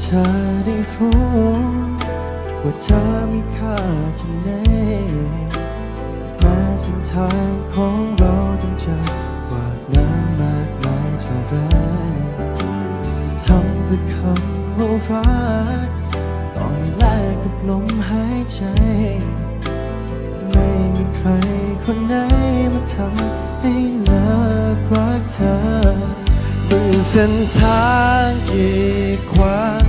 เธอได้รู้ว่าเธอมีค่าแค่ไหนแม้เส้นทางของเราต้องเจอกว่าน้ำมากมายเท่าไรจะทำเพื่อคำว่ารักต่อให้แลกกับลมหายใจ ไม่มีใครคนไหนมาทำให้เลิกรักเธอเมื่อเส้นทางกีดขวาง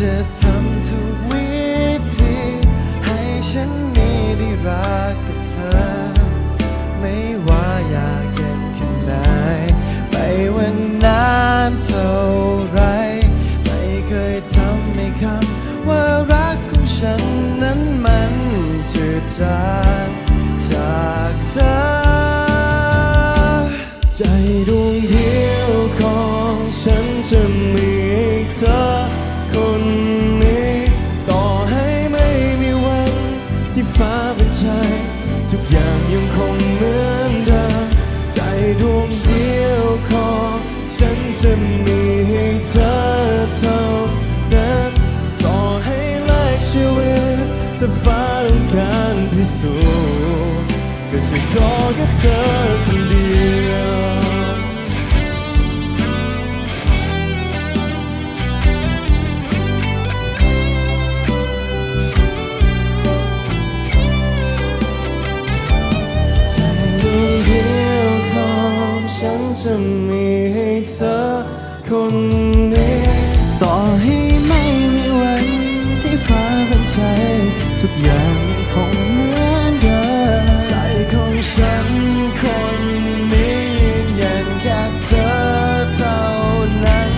จะทำทุกวิธี ให้ฉันมีได้รักกับเธอ ไม่ว่าอยากเย็นแค่ไหนไม่ว่านานเท่าไร ไม่เคยทำให้คำว่ารักของฉันนั้นมันจืดจางจากเธอ ใจดวงเดียวของฉันจะมีเธอ ที่ฟ้าเป็นใจทุกอย่างยังคงเหมือนเดิมใจดวงเดียวของฉันจะมีให้เธอเท่านั้นต่อให้แลกชีวิตจะฟ้าต้องการพิสูจน์ก็จะขอแค่เธอคน จะมีให้เธอคนนี้ ต่อให้ไม่มีวันที่ฟ้าเป็นใจทุกอย่างคงเหมือนเดิมใจของฉันคนนี้ยืนยันแค่เธอเท่านั้น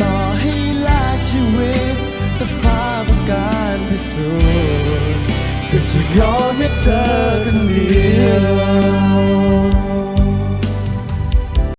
ต่อให้ลาชีวิต แต่ฟ้าต้องการพิสูจน์ก็จะยอมให้เธอคนเดียว